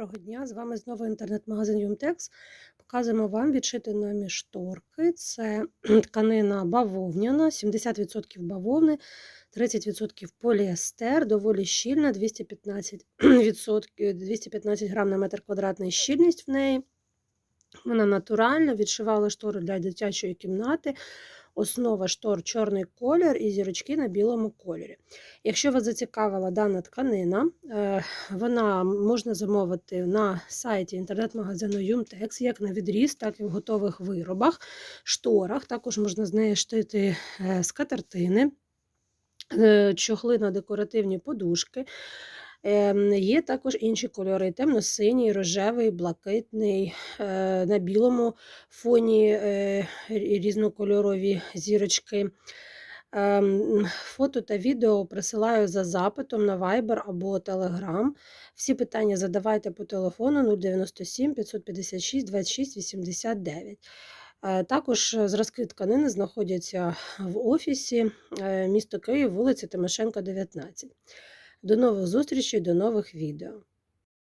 Доброго дня! З вами знову інтернет-магазин Юмтекс. Показуємо вам відшити намі шторки. Це тканина бавовняна, 70% бавовни, 30% поліестер, доволі щільна, 215, 215 грам на метр квадратний щільність в неї. Вона натуральна, відшивали штори для дитячої кімнати. Основа штор чорний колір і зірочки на білому кольорі. Якщо вас зацікавила дана тканина, е, вона можна замовити на сайті інтернет-магазину Юмтекс, як на відріз, так і в готових виробах, шторах. Також можна з неї штити е, скатертини, е, чохли на декоративні подушки. Ем, Є також інші кольори: темно-синій, рожевий, блакитний, е, на білому фоні е, різнокольорові зірочки. Ем, Фото та відео присилаю за запитом на Viber або Telegram. Всі питання задавайте по телефону 097 556 26 89. Е, Також зразки тканини знаходяться в офісі е, місто Київ, вулиця Тимошенка, 19. До нових зустрічей, до нових відео.